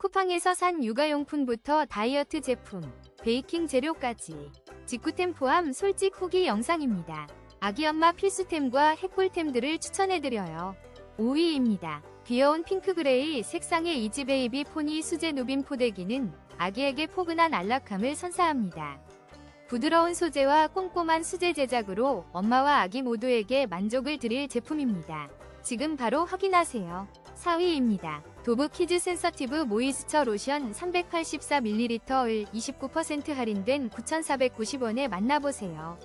쿠팡에서 산 육아용품부터 다이어트 제품, 베이킹 재료까지 직구템 포함 솔직 후기 영상입니다. 아기 엄마 필수템과 핵꿀템들을 추천해드려요. 5위입니다. 귀여운 핑크그레이 색상의 이지베이비 포니 수제 누빔 포대기는 아기에게 포근한 안락함을 선사합니다. 부드러운 소재와 꼼꼼한 수제 제작으로 엄마와 아기 모두에게 만족을 드릴 제품입니다. 지금 바로 확인하세요. 4위입니다. 도브 키즈 센서티브 모이스처 로션 384ml를 29% 할인된 9,490원에 만나보세요.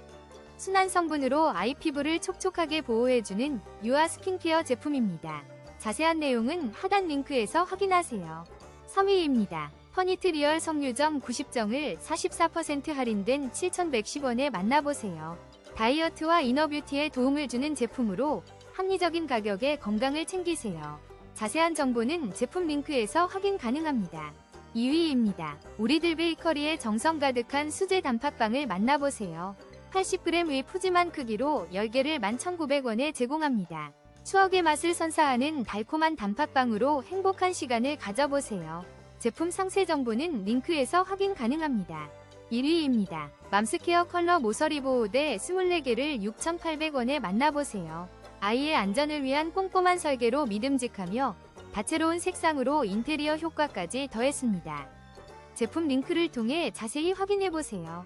순한 성분으로 아이 피부를 촉촉하게 보호해주는 유아 스킨케어 제품입니다. 자세한 내용은 하단 링크에서 확인하세요. 3위입니다. 퍼니트 리얼 섬유점 90정을 44% 할인된 7,110원에 만나보세요. 다이어트와 이너뷰티에 도움을 주는 제품으로 합리적인 가격에 건강을 챙기세요. 자세한 정보는 제품 링크에서 확인 가능합니다. 2위입니다. 우리들 베이커리의 정성 가득한 수제 단팥빵을 만나보세요. 80g의 푸짐한 크기로 10개를 11,900원에 제공합니다. 추억의 맛을 선사하는 달콤한 단팥빵으로 행복한 시간을 가져보세요. 제품 상세 정보는 링크에서 확인 가능합니다. 1위입니다. 맘스케어 컬러 모서리 보호대 24개를 6,800원에 만나보세요. 아이의 안전을 위한 꼼꼼한 설계로 믿음직하며 다채로운 색상으로 인테리어 효과까지 더했습니다. 제품 링크를 통해 자세히 확인해보세요.